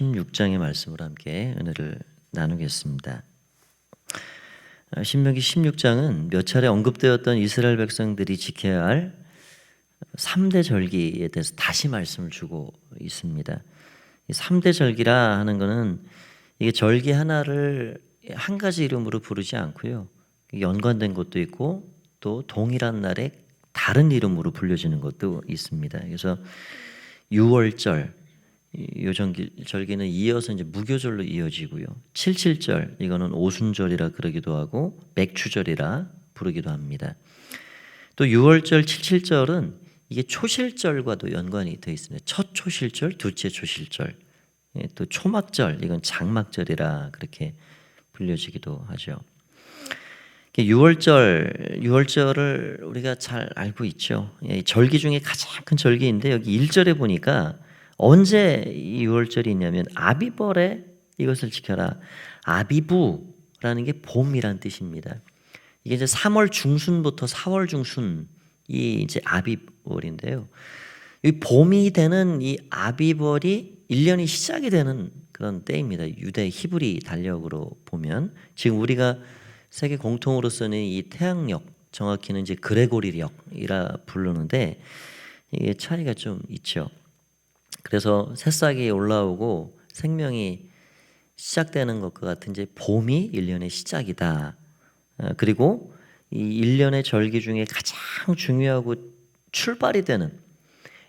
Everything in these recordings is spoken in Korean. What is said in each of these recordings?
16장의 말씀으로 함께 은혜를 나누겠습니다. 아, 신명기 16장은 몇 차례 언급되었던 이스라엘 백성들이 지켜야 할 3대 절기에 대해서 다시 말씀을 주고 있습니다. 이 3대 절기라 하는 것은 이게 절기 하나를 한 가지 이름으로 부르지 않고요. 연관된 것도 있고 또 동일한 날에 다른 이름으로 불려지는 것도 있습니다. 그래서 6월절 요 절기, 절기는 이어서 이제 무교절로 이어지고요. 77절 이거는 오순절이라 그러기도 하고 맥추절이라 부르기도 합니다. 또 6월절 77절은 이게 초실절과도 연관이 되어 있습니다. 첫 초실절, 둘째 초실절. 예, 또 초막절 이건 장막절이라 그렇게 불려지기도 하죠. 6월절, 6월절을 우리가 잘 알고 있죠. 예, 절기 중에 가장 큰 절기인데 여기 1절에 보니까 언제 이 6월절이 있냐면 아비벌에 이것을 지켜라. 아비부라는 게 봄이란 뜻입니다. 이게 이제 3월 중순부터 4월 중순이 이제 아비벌인데요. 이 봄이 되는 이 아비벌이 1년이 시작이 되는 그런 때입니다. 유대 히브리 달력으로 보면 지금 우리가 세계 공통으로 쓰는 이 태양력 정확히는 이제 그레고리력이라 부르는데 이게 차이가 좀 있죠. 그래서 새싹이 올라오고 생명이 시작되는 것과 같은 이제 봄이 1년의 시작이다. 어, 그리고 이 1년의 절기 중에 가장 중요하고 출발이 되는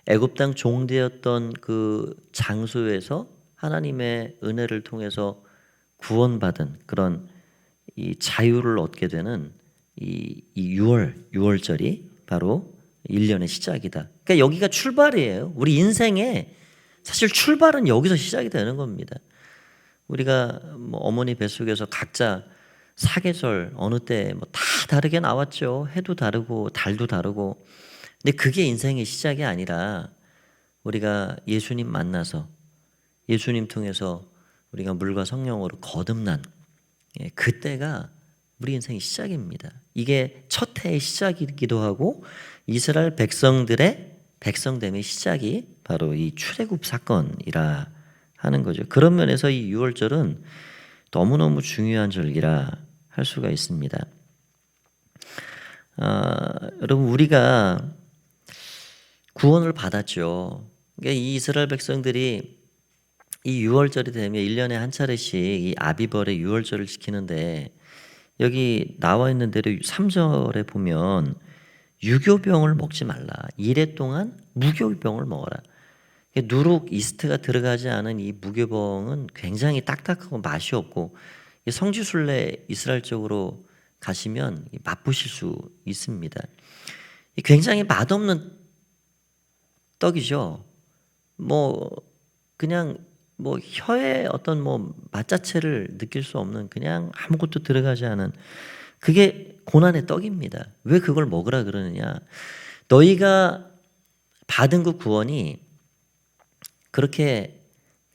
애굽 땅 종되었던 그 장소에서 하나님의 은혜를 통해서 구원받은 그런 이 자유를 얻게 되는 이, 이 6월 6월절이 바로 1년의 시작이다. 그러니까 여기가 출발이에요. 우리 인생에 사실 출발은 여기서 시작이 되는 겁니다. 우리가 뭐 어머니 뱃속에서 각자 사계절 어느 때 뭐 다 다르게 나왔죠. 해도 다르고 달도 다르고. 근데 그게 인생의 시작이 아니라 우리가 예수님 만나서 예수님 통해서 우리가 물과 성령으로 거듭난 예, 그때가 우리 인생의 시작입니다. 이게 첫 해의 시작이기도 하고 이스라엘 백성들의 백성됨의 시작이 바로 이 출애굽 사건이라 하는 거죠. 그런 면에서 이 6월절은 너무너무 중요한 절기라 할 수가 있습니다. 아, 여러분 우리가 구원을 받았죠. 그러니까 이 이스라엘 백성들이 이 6월절이 되면 1년에 한 차례씩 이 아비벌의 6월절을 지키는데 여기 나와 있는 대로 3절에 보면 유교병을 먹지 말라. 이래 동안 무교병을 먹어라. 누룩 이스트가 들어가지 않은 이 무교병은 굉장히 딱딱하고 맛이 없고 성지순례 이스라엘 쪽으로 가시면 맛보실 수 있습니다. 굉장히 맛없는 떡이죠. 뭐 그냥 뭐 혀에 어떤 뭐 맛 자체를 느낄 수 없는 그냥 아무것도 들어가지 않은 그게 고난의 떡입니다. 왜 그걸 먹으라 그러느냐? 너희가 받은 그 구원이 그렇게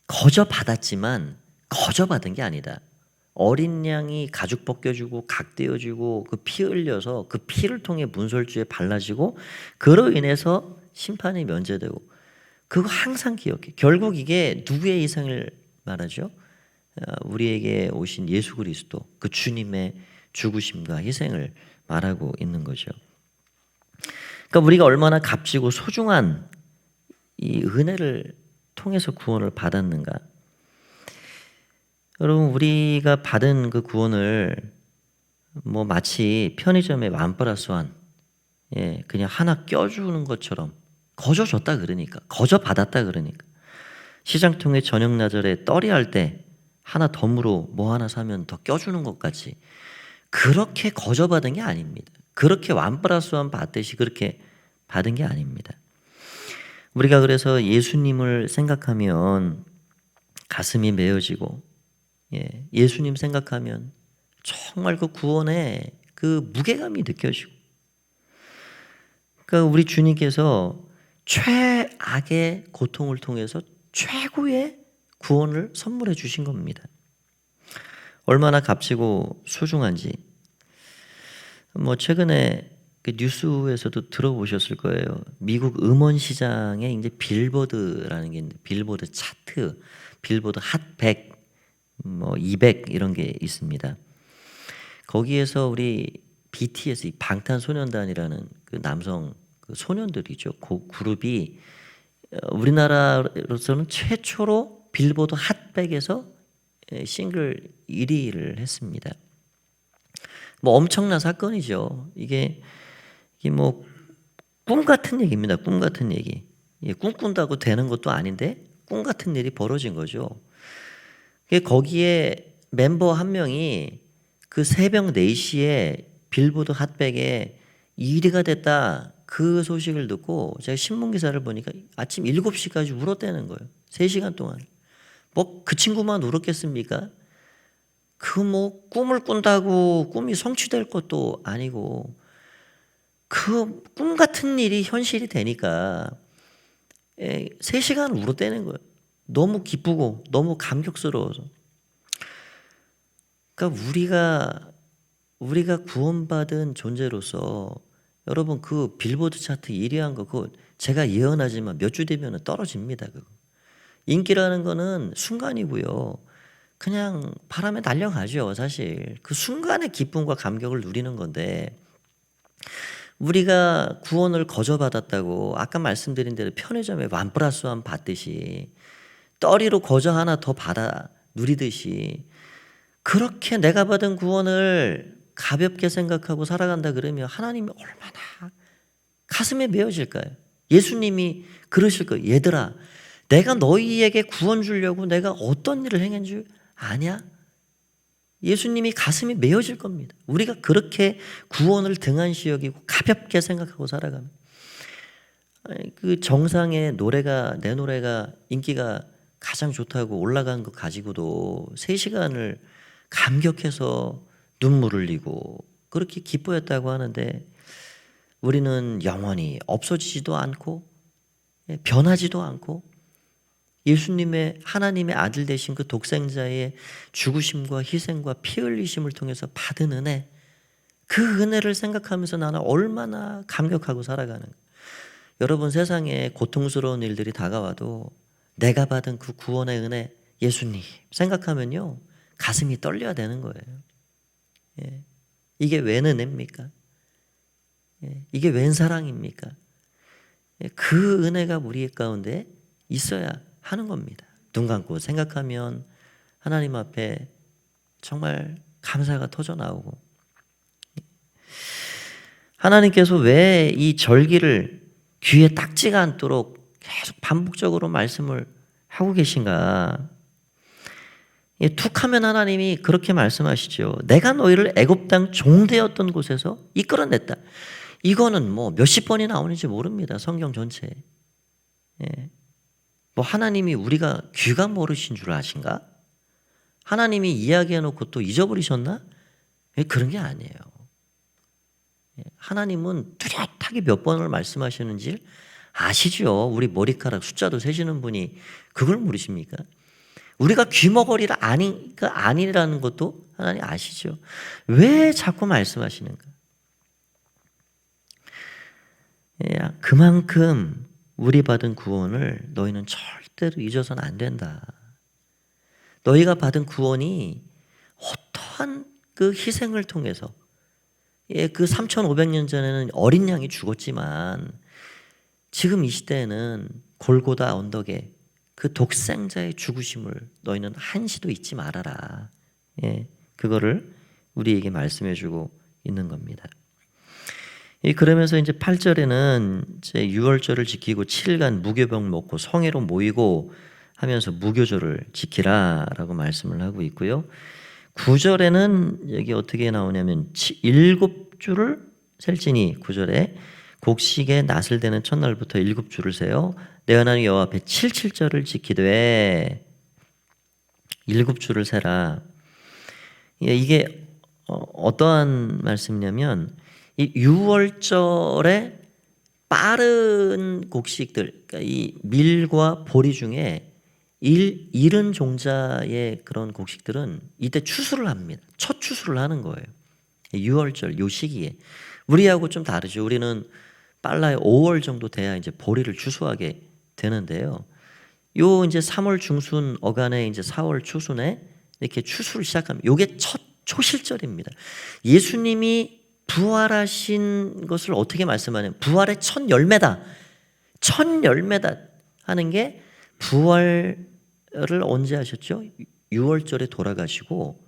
거저 받았지만 거저 받은 게 아니다. 어린 양이 가죽 벗겨주고 각되어주고 그 피 흘려서 그 피를 통해 문설주에 발라지고 그로 인해서 심판이 면제되고 그거 항상 기억해. 결국 이게 누구의 이상을 말하죠? 어, 우리에게 오신 예수 그리스도 그 주님의 죽으심과 희생을 말하고 있는 거죠. 그러니까 우리가 얼마나 값지고 소중한 이 은혜를 통해서 구원을 받았는가? 여러분 우리가 받은 그 구원을 뭐 마치 편의점에 완 플러스 완 예, 그냥 하나 껴주는 것처럼 거저 줬다 그러니까 거저 받았다 그러니까 시장 통해 저녁 나절에 떨이 할 때 하나 덤으로 뭐 하나 사면 더 껴주는 것 같이 그렇게 거저 받은 게 아닙니다. 그렇게 완 플러스 완 받듯이 그렇게 받은 게 아닙니다. 우리가 그래서 예수님을 생각하면 가슴이 메어지고 예, 예수님 생각하면 정말 그 구원의 그 무게감이 느껴지고 그러니까 우리 주님께서 최악의 고통을 통해서 최고의 구원을 선물해 주신 겁니다. 얼마나 값지고 소중한지 뭐 최근에 그 뉴스에서도 들어보셨을 거예요. 미국 음원 시장에 이제 빌보드라는 게 있는데 빌보드 차트 빌보드 핫100, 뭐200 이런 게 있습니다. 거기에서 우리 BTS 이 방탄소년단이라는 그 남성 그 소년들이죠. 그 그룹이 어, 우리나라로서는 최초로 빌보드 핫백에서 에, 싱글 1위를 했습니다. 뭐 엄청난 사건이죠. 이게 이게 뭐 꿈 같은 얘기입니다. 꿈 같은 얘기. 예, 꿈꾼다고 되는 것도 아닌데 꿈 같은 일이 벌어진 거죠. 거기에 멤버 한 명이 그 새벽 4시에 빌보드 핫백에 1위가 됐다. 그 소식을 듣고 제가 신문 기사를 보니까 아침 7시까지 울었다는 거예요. 3시간 동안. 뭐 그 친구만 울었겠습니까? 그 뭐 꿈을 꾼다고 꿈이 성취될 것도 아니고 그 꿈 같은 일이 현실이 되니까 에, 3시간 울었다는 거예요. 너무 기쁘고 너무 감격스러워서. 그러니까 우리가 우리가 구원받은 존재로서 여러분 그 빌보드 차트 1위 한 거 그거 제가 예언하지만 몇 주 되면 떨어집니다. 그거. 인기라는 거는 순간이고요. 그냥 바람에 날려가죠, 사실. 그 순간의 기쁨과 감격을 누리는 건데 우리가 구원을 거저받았다고 아까 말씀드린 대로 편의점에 완 플러스 완 받듯이 떠리로 거저 하나 더 받아 누리듯이 그렇게 내가 받은 구원을 가볍게 생각하고 살아간다 그러면 하나님이 얼마나 가슴에 메어질까요? 예수님이 그러실 거예요. 얘들아, 내가 너희에게 구원 주려고 내가 어떤 일을 행한 줄 아냐? 예수님이 가슴이 메어질 겁니다. 우리가 그렇게 구원을 등한시 여기고 가볍게 생각하고 살아가면 그 정상의 노래가 내 노래가 인기가 가장 좋다고 올라간 거 가지고도 3시간을 감격해서 눈물을 흘리고 그렇게 기뻐했다고 하는데 우리는 영원히 없어지지도 않고 예, 변하지도 않고 예수님의 하나님의 아들 되신 그 독생자의 죽으심과 희생과 피 흘리심을 통해서 받은 은혜 그 은혜를 생각하면서 나는 얼마나 감격하고 살아가는. 여러분 세상에 고통스러운 일들이 다가와도 내가 받은 그 구원의 은혜 예수님 생각하면요 가슴이 떨려야 되는 거예요. 예. 이게 웬 은혜입니까? 예. 이게 웬 사랑입니까? 예. 그 은혜가 우리 가운데 있어야 하는 겁니다. 눈 감고 생각하면 하나님 앞에 정말 감사가 터져 나오고 하나님께서 왜 이 절기를 귀에 딱지가 않도록 계속 반복적으로 말씀을 하고 계신가? 예, 툭하면 하나님이 그렇게 말씀하시죠. 내가 너희를 애굽 땅 종되었던 곳에서 이끌어냈다. 이거는 뭐 몇십 번이 나오는지 모릅니다. 성경 전체에. 예. 뭐 하나님이 우리가 귀가 모르신 줄 아신가? 하나님이 이야기해놓고 또 잊어버리셨나? 예, 그런 게 아니에요. 예, 하나님은 뚜렷하게 몇 번을 말씀하시는지 아시죠? 우리 머리카락 숫자도 세시는 분이 그걸 모르십니까? 우리가 귀머거리가 아니가 아니라는 것도 하나님 아시죠? 왜 자꾸 말씀하시는가? 예, 그만큼 우리 받은 구원을 너희는 절대로 잊어서는 안 된다. 너희가 받은 구원이 어떠한 그 희생을 통해서 예, 그 3,500년 전에는 어린 양이 죽었지만 지금 이 시대에는 골고다 언덕에 그 독생자의 죽으심을 너희는 한시도 잊지 말아라. 예, 그거를 우리에게 말씀해 주고 있는 겁니다. 이 그러면서 이제 8절에는 이제 유월절을 지키고 7일간 무교병 먹고 성회로 모이고 하면서 무교절을 지키라라고 말씀을 하고 있고요. 9절에는 여기 어떻게 나오냐면 일곱 주를 셀지니 9절에 곡식에 낫을 대는 첫날부터 일곱 주를 세요. 내 하나님 여호와 앞에 칠칠절을 지키되 일곱 주를 세라. 예, 이게 어떠한 말씀이냐면 이 유월절에 빠른 곡식들, 그러니까 이 밀과 보리 중에 일, 이른 종자의 그런 곡식들은 이때 추수를 합니다. 첫 추수를 하는 거예요. 6월절 요 시기에 우리하고 좀 다르죠. 우리는 빨라야 5월 정도 돼야 이제 보리를 추수하게 되는데요. 요 이제 3월 중순 어간에 이제 4월 초순에 이렇게 추수를 시작합니다. 요게 첫 초실절입니다. 예수님이 부활하신 것을 어떻게 말씀하냐면 부활의 첫 열매다. 첫 열매다 하는 게 부활을 언제 하셨죠? 6월절에 돌아가시고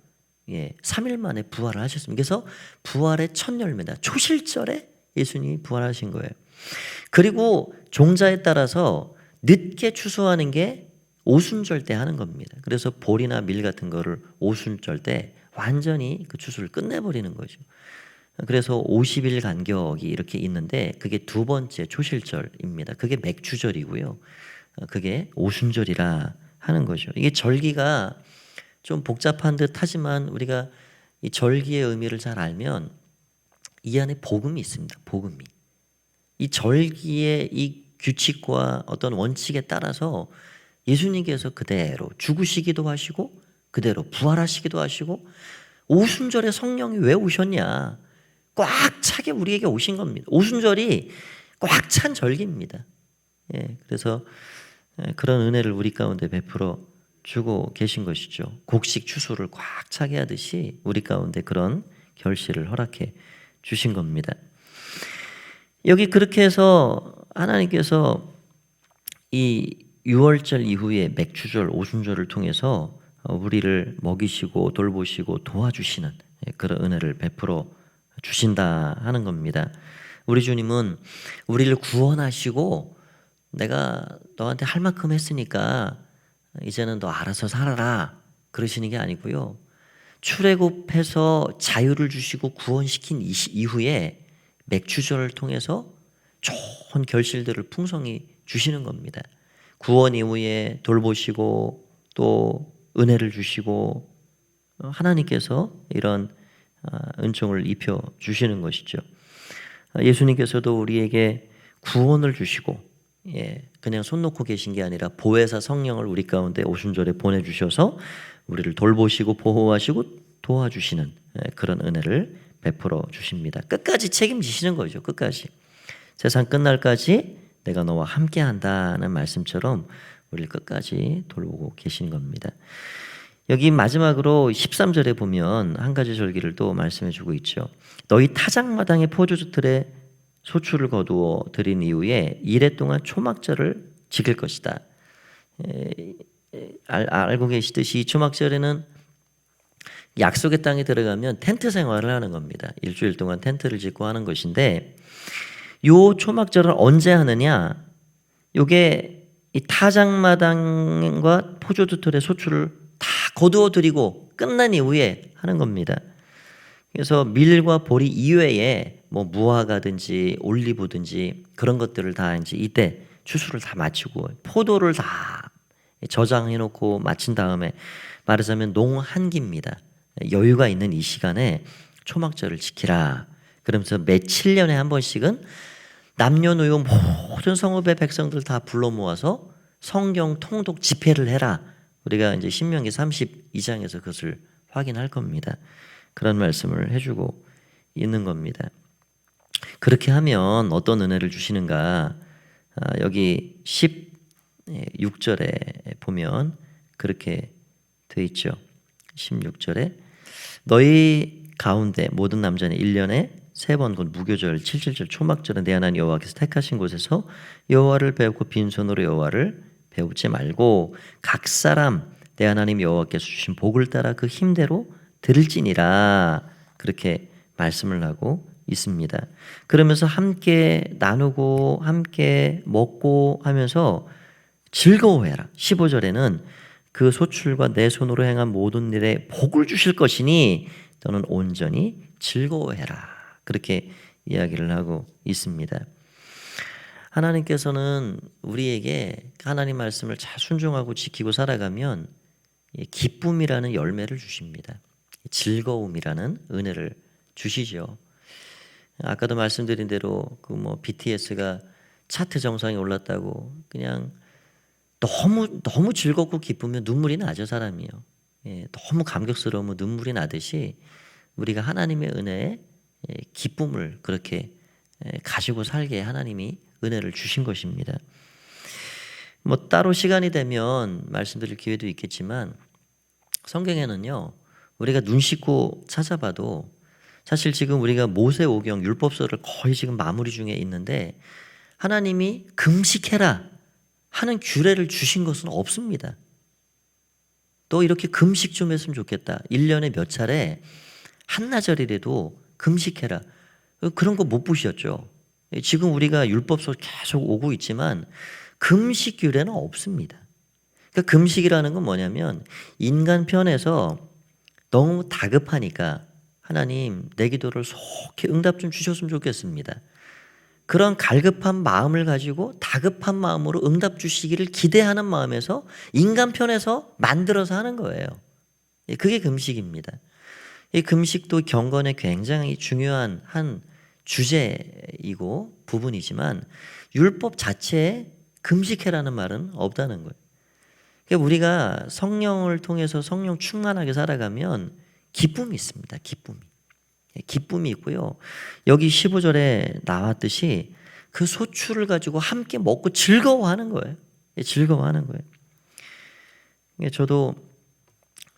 예, 3일 만에 부활을 하셨습니다. 그래서 부활의 첫 열매다. 초실절에 예수님이 부활하신 거예요. 그리고 종자에 따라서 늦게 추수하는 게 오순절 때 하는 겁니다. 그래서 보리나 밀 같은 거를 오순절 때 완전히 그 추수를 끝내버리는 거죠. 그래서 50일 간격이 이렇게 있는데 그게 두 번째 초실절입니다. 그게 맥주절이고요. 어, 그게 오순절이라 하는 거죠. 이게 절기가 좀 복잡한 듯 하지만 우리가 이 절기의 의미를 잘 알면 이 안에 복음이 있습니다. 복음이. 이 절기의 이 규칙과 어떤 원칙에 따라서 예수님께서 그대로 죽으시기도 하시고 그대로 부활하시기도 하시고 오순절에 성령이 왜 오셨냐? 꽉 차게 우리에게 오신 겁니다. 오순절이 꽉 찬 절기입니다. 예, 그래서 예, 그런 은혜를 우리 가운데 베풀어 주고 계신 것이죠. 곡식 추수를 꽉 차게 하듯이 우리 가운데 그런 결실을 허락해 주신 겁니다. 여기 그렇게 해서 하나님께서 이 6월절 이후에 맥주절, 오순절을 통해서 우리를 먹이시고 돌보시고 도와주시는 그런 은혜를 베풀어 주신다 하는 겁니다. 우리 주님은 우리를 구원하시고 내가 너한테 할 만큼 했으니까 이제는 너 알아서 살아라 그러시는 게 아니고요. 출애굽해서 자유를 주시고 구원시킨 이후에 맥주절을 통해서 좋은 결실들을 풍성히 주시는 겁니다. 구원 이후에 돌보시고 또 은혜를 주시고 하나님께서 이런 아, 은총을 입혀 주시는 것이죠. 아, 예수님께서도 우리에게 구원을 주시고 예, 그냥 손 놓고 계신 게 아니라 보혜사 성령을 우리 가운데 오순절에 보내 주셔서 우리를 돌보시고 보호하시고 도와주시는 예, 그런 은혜를 베풀어 주십니다. 끝까지 책임지시는 거죠. 끝까지 세상 끝날까지 내가 너와 함께 한다는 말씀처럼 우리를 끝까지 돌보고 계신 겁니다. 여기 마지막으로 13절에 보면 한 가지 절기를 또 말씀해 주고 있죠. 너희 타작마당의 포도주틀에 소출을 거두어 드린 이후에 이래 동안 초막절을 지킬 것이다. 에, 에, 알, 알고 계시듯이 초막절에는 약속의 땅에 들어가면 텐트 생활을 하는 겁니다. 일주일 동안 텐트를 짓고 하는 것인데 요 초막절을 언제 하느냐? 요게 이 타작마당과 포도주틀의 소출을 다 거두어 드리고 끝난 이후에 하는 겁니다. 그래서 밀과 보리 이외에 뭐 무화과든지 올리브든지 그런 것들을 다 이제 이때 추수를 다 마치고 포도를 다 저장해 놓고 마친 다음에 말하자면 농한기입니다. 여유가 있는 이 시간에 초막절을 지키라. 그러면서 매 7년에 한 번씩은 남녀노소 모든 성읍의 백성들 다 불러 모아서 성경 통독 집회를 해라. 우리가 이제 신명기 32장에서 그것을 확인할 겁니다. 그런 말씀을 해주고 있는 겁니다. 그렇게 하면 어떤 은혜를 주시는가? 아, 여기 16절에 보면 그렇게 돼 있죠. 16절에 너희 가운데 모든 남자는 1년에 세번 곧 무교절, 칠칠절, 초막절은 내 하나님 여호와께서 택하신 곳에서 여호와를 배우고 빈손으로 여호와를 배우지 말고 각 사람 내 하나님 여호와께서 주신 복을 따라 그 힘대로 들을지니라 그렇게 말씀을 하고 있습니다. 그러면서 함께 나누고 함께 먹고 하면서 즐거워해라. 15절에는 그 소출과 내 손으로 행한 모든 일에 복을 주실 것이니 너는 온전히 즐거워해라. 그렇게 이야기를 하고 있습니다. 하나님께서는 우리에게 하나님 말씀을 잘 순종하고 지키고 살아가면 기쁨이라는 열매를 주십니다. 즐거움이라는 은혜를 주시죠. 아까도 말씀드린 대로 그 뭐 BTS가 차트 정상에 올랐다고 그냥 너무 너무 즐겁고 기쁘면 눈물이 나죠 사람이요. 예, 너무 감격스러우면 눈물이 나듯이 우리가 하나님의 은혜에 기쁨을 그렇게 가지고 살게 하나님이 은혜를 주신 것입니다. 뭐 따로 시간이 되면 말씀드릴 기회도 있겠지만 성경에는요 우리가 눈 씻고 찾아봐도 사실 지금 우리가 모세오경 율법서를 거의 지금 마무리 중에 있는데 하나님이 금식해라 하는 규례를 주신 것은 없습니다. 또 이렇게 금식 좀 했으면 좋겠다. 1년에 몇 차례 한나절이라도 금식해라. 그런 거 못 보셨죠? 지금 우리가 율법서 계속 오고 있지만 금식 규례는 없습니다. 그러니까 금식이라는 건 뭐냐면 인간 편에서 너무 다급하니까 하나님 내 기도를 속히 응답 좀 주셨으면 좋겠습니다. 그런 갈급한 마음을 가지고 다급한 마음으로 응답 주시기를 기대하는 마음에서 인간 편에서 만들어서 하는 거예요. 예, 그게 금식입니다. 이 금식도 경건에 굉장히 중요한 한 주제이고 부분이지만 율법 자체에 금식해라는 말은 없다는 거예요. 그러니까 우리가 성령을 통해서 성령 충만하게 살아가면 기쁨이 있습니다. 기쁨이. 예, 기쁨이 있고요. 여기 15절에 나왔듯이 그 소출을 가지고 함께 먹고 즐거워하는 거예요. 예, 즐거워하는 거예요. 그러니까 저도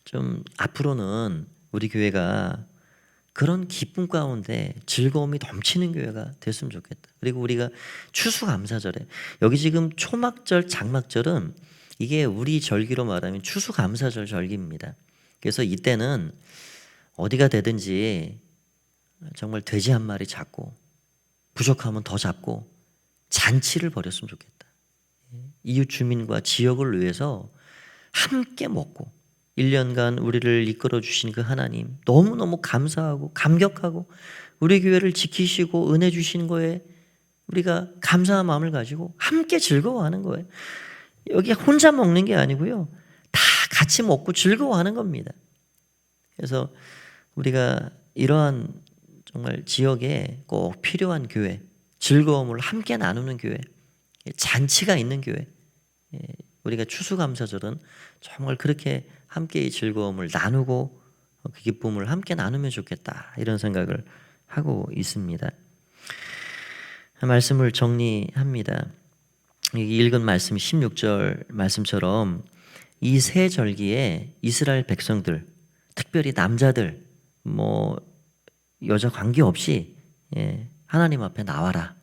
좀 앞으로는 우리 교회가 그런 기쁨 가운데 즐거움이 넘치는 교회가 됐으면 좋겠다. 그리고 우리가 추수감사절에 여기 지금 초막절, 장막절은 이게 우리 절기로 말하면 추수감사절 절기입니다. 그래서 이때는 어디가 되든지 정말 돼지 한 마리 잡고 부족하면 더 잡고 잔치를 벌였으면 좋겠다. 이웃 주민과 지역을 위해서 함께 먹고 1년간 우리를 이끌어 주신 그 하나님 너무너무 감사하고 감격하고 우리 교회를 지키시고 은혜 주신 거에 우리가 감사한 마음을 가지고 함께 즐거워하는 거예요. 여기 혼자 먹는 게 아니고요. 다 같이 먹고 즐거워하는 겁니다. 그래서 우리가 이러한 정말 지역에 꼭 필요한 교회, 즐거움을 함께 나누는 교회, 잔치가 있는 교회, 예, 우리가 추수감사절은 정말 그렇게 함께 이 즐거움을 나누고 그 기쁨을 함께 나누면 좋겠다 이런 생각을 하고 있습니다. 말씀을 정리합니다. 읽은 말씀 16절 말씀처럼 이 세 절기에 이스라엘 백성들, 특별히 남자들, 뭐 여자 관계 없이 예, 하나님 앞에 나와라.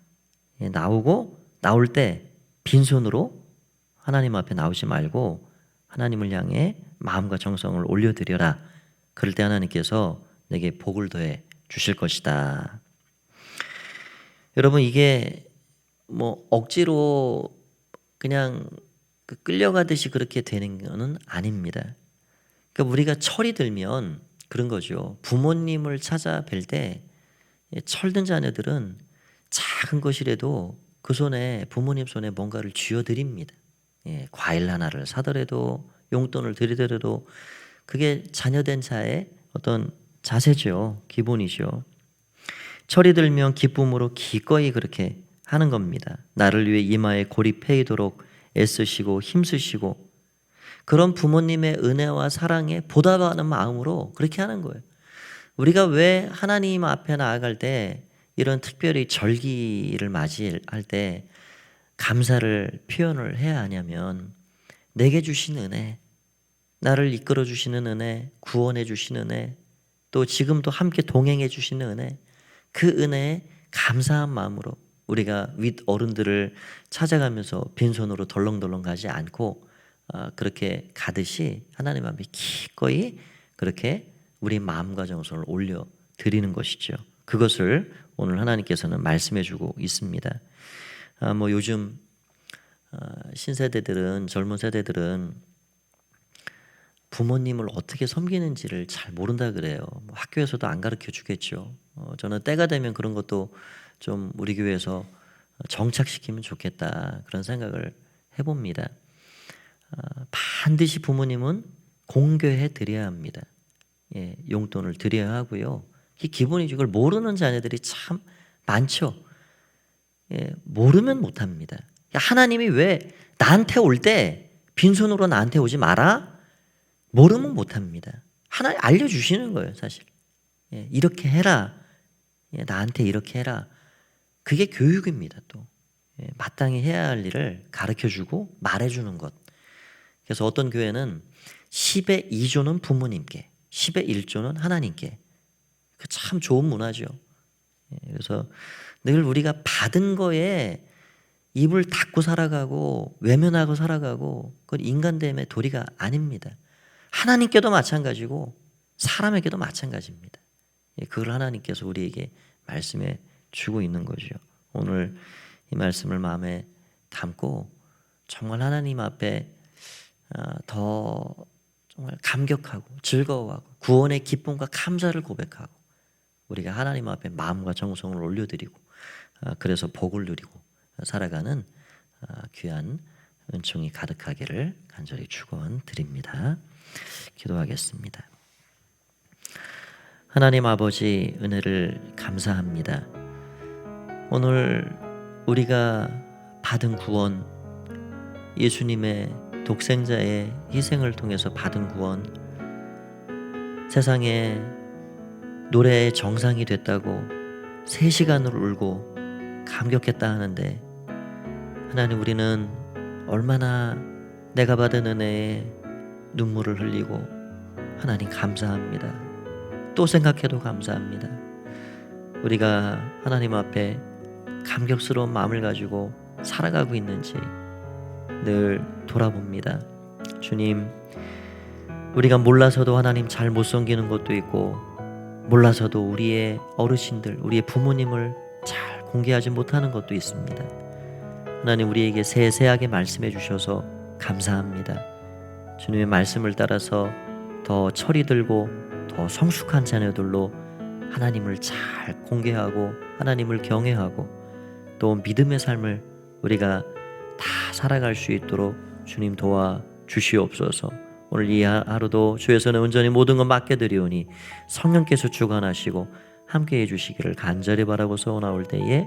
예, 나오고 나올 때 빈손으로 하나님 앞에 나오지 말고 하나님을 향해 마음과 정성을 올려드려라. 그럴 때 하나님께서 내게 복을 더해 주실 것이다. 여러분 이게 뭐 억지로 그냥 그 끌려가듯이 그렇게 되는 것은 아닙니다. 그러니까 우리가 철이 들면 그런 거죠. 부모님을 찾아뵐 때 철든 자녀들은 작은 것이라도 그 손에 부모님 손에 뭔가를 쥐어 드립니다. 예, 과일 하나를 사더라도 용돈을 드리더라도 그게 자녀된 자의 어떤 자세죠. 기본이죠. 철이 들면 기쁨으로 기꺼이 그렇게 하는 겁니다. 나를 위해 이마에 골이 패이도록 애쓰시고 힘쓰시고 그런 부모님의 은혜와 사랑에 보답하는 마음으로 그렇게 하는 거예요. 우리가 왜 하나님 앞에 나아갈 때 이런 특별히 절기를 맞이할 때 감사를 표현을 해야 하냐면 내게 주신 은혜, 나를 이끌어 주시는 은혜, 구원해 주시는 은혜, 또 지금도 함께 동행해 주시는 은혜, 그 은혜에 감사한 마음으로 우리가 윗 어른들을 찾아가면서 빈손으로 덜렁덜렁 가지 않고 어, 그렇게 가듯이 하나님 앞에 기꺼이 그렇게 우리 마음과 정성을 올려 드리는 것이죠. 그것을 오늘 하나님께서는 말씀해 주고 있습니다. 아, 뭐 요즘 어, 신세대들은 젊은 세대들은 부모님을 어떻게 섬기는지를 잘 모른다 그래요. 뭐 학교에서도 안 가르쳐 주겠죠. 어, 저는 때가 되면 그런 것도 좀 우리 교회에서 정착시키면 좋겠다 그런 생각을 해봅니다. 어, 반드시 부모님은 공교해 드려야 합니다. 예, 용돈을 드려야 하고요. 이 기본이죠. 이걸 모르는 자녀들이 참 많죠. 예, 모르면 못합니다. 하나님이 왜 나한테 올 때 빈손으로 나한테 오지 마라? 모르면 못합니다. 하나님 알려주시는 거예요, 사실. 예, 이렇게 해라. 예, 나한테 이렇게 해라. 그게 교육입니다, 또. 예, 마땅히 해야 할 일을 가르쳐 주고 말해 주는 것. 그래서 어떤 교회는 10의 2조는 부모님께, 10의 1조는 하나님께. 그참 좋은 문화죠. 예, 그래서 늘 우리가 받은 거에 입을 닫고 살아가고 외면하고 살아가고 그건 인간됨의 도리가 아닙니다. 하나님께도 마찬가지고 사람에게도 마찬가지입니다. 예, 그걸 하나님께서 우리에게 말씀해 주고 있는 거죠. 오늘 이 말씀을 마음에 담고 정말 하나님 앞에 아, 더 정말 감격하고 즐거워하고 구원의 기쁨과 감사를 고백하고 우리가 하나님 앞에 마음과 정성을 올려드리고 아, 그래서 복을 누리고 살아가는 아, 귀한 은총이 가득하기를 간절히 축원드립니다. 기도하겠습니다. 하나님 아버지 은혜를 감사합니다. 오늘 우리가 받은 구원 예수님의 독생자의 희생을 통해서 받은 구원 세상에 노래의 정상이 됐다고 세 시간을 울고 감격했다 하는데 하나님 우리는 얼마나 내가 받은 은혜에 눈물을 흘리고 하나님 감사합니다. 또 생각해도 감사합니다. 우리가 하나님 앞에 감격스러운 마음을 가지고 살아가고 있는지 늘 돌아봅니다. 주님, 우리가 몰라서도 하나님 잘 못 섬기는 것도 있고 몰라서도 우리의 어르신들, 우리의 부모님을 잘 공개하지 못하는 것도 있습니다. 하나님 우리에게 세세하게 말씀해 주셔서 감사합니다. 주님의 말씀을 따라서 더 철이 들고 더 성숙한 자녀들로 하나님을 잘 공개하고 하나님을 경외하고 또 믿음의 삶을 우리가 다 살아갈 수 있도록 주님 도와 주시옵소서. 오늘 이 하루도 손에 온전히 모든 것 맡겨드리오니 성령께서 주관하시고 함께해 주시기를 간절히 바라고 소원하올 때에